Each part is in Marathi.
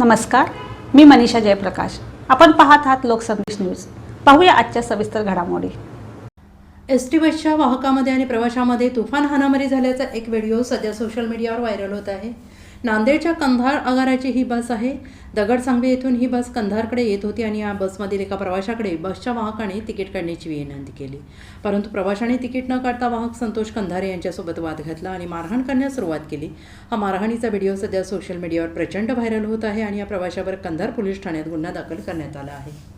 नमस्कार मी मनीषा जयप्रकाश. आपण पाहत आहात लोकसंदेश न्यूज. पाहूया आजच्या सविस्तर घडामोडी. एस टी बसच्या वाहकामध्ये आणि प्रवाशामध्ये तुफान हानामारी झाल्याचा एक व्हिडिओ सध्या सोशल मीडियावर व्हायरल होत आहे. नांदेडच्या कंधार आगाराची ही बस आहे. दगडसांगवी येथून ही बस कंधारकडे येत होती आणि या बसमधील एका प्रवाशाकडे बसच्या वाहकाने तिकीट काढण्याची विनंती केली. परंतु प्रवाशाने तिकीट न काढता वाहक संतोष कंधारे यांच्यासोबत वाद घातला आणि मारहाण करण्यास सुरुवात केली. हा मारहाणीचा व्हिडिओ सध्या सोशल मीडियावर प्रचंड व्हायरल होत आहे आणि या प्रवाशावर कंधार पोलीस ठाण्यात गुन्हा दाखल करण्यात आला आहे.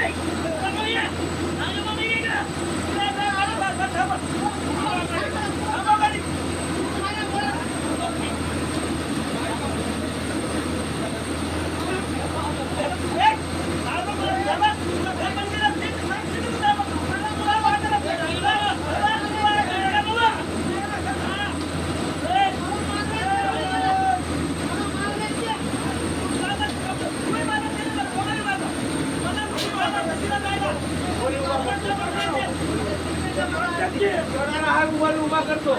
ઊભા કરતો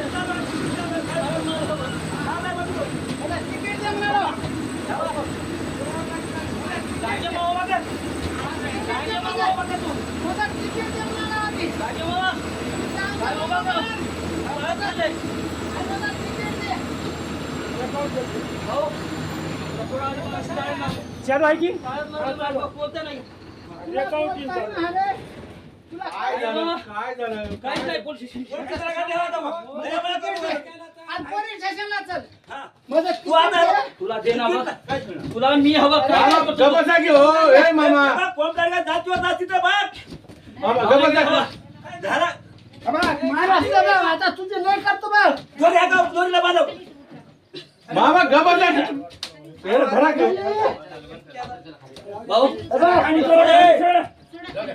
ચાલો આવી ગઈ પોતે નહીં काय झालं? काय झालं? काहीच नाही पोलीस स्टेशन. काय काय? हा. तू आता तुला देणार बघ. तुला मी हवं काय की हो. ए मामा. काय जाती बघ. मामा काय. आता तुझे लय करतो बघ दोरी दोरीला बांधव. मामा धरा की. भाऊ, आणि.